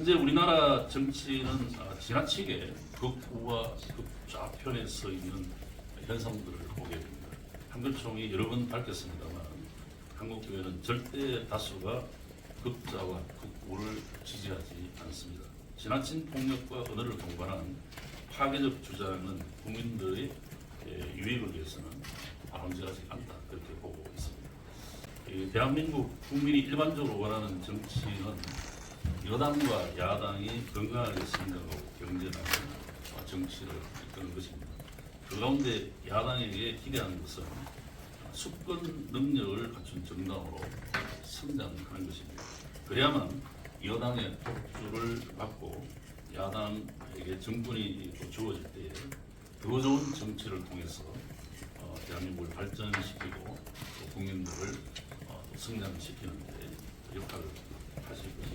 현재 우리나라 정치는 아, 지나치게 극우와 극좌편에 서 있는 현상들을 보게 됩니다. 한글총이 여러 번 밝혔습니다만 한국교회는 절대 다수가 극자와 극우를 지지하지 않습니다. 지나친 폭력과 언어를 동반한 파괴적 주장은 국민들의 예, 유익을 위해서는 바람직하지 않다 그렇게 보고 있습니다. 이 대한민국 국민이 일반적으로 원하는 정치는 여당과 야당이 건강하게 성장하고 경쟁하는 정치를 이끄는 것입니다. 그 가운데 야당에게 기대하는 것은 수권 능력을 갖춘 정당으로 성장하는 것입니다. 그래야만 여당의 독주를 받고 야당에게 정권이 또 주어질 때에 더 좋은 정치를 통해서 어, 대한민국을 발전시키고 또 국민들을 어, 또 성장시키는 데 역할을 하실 것입니다.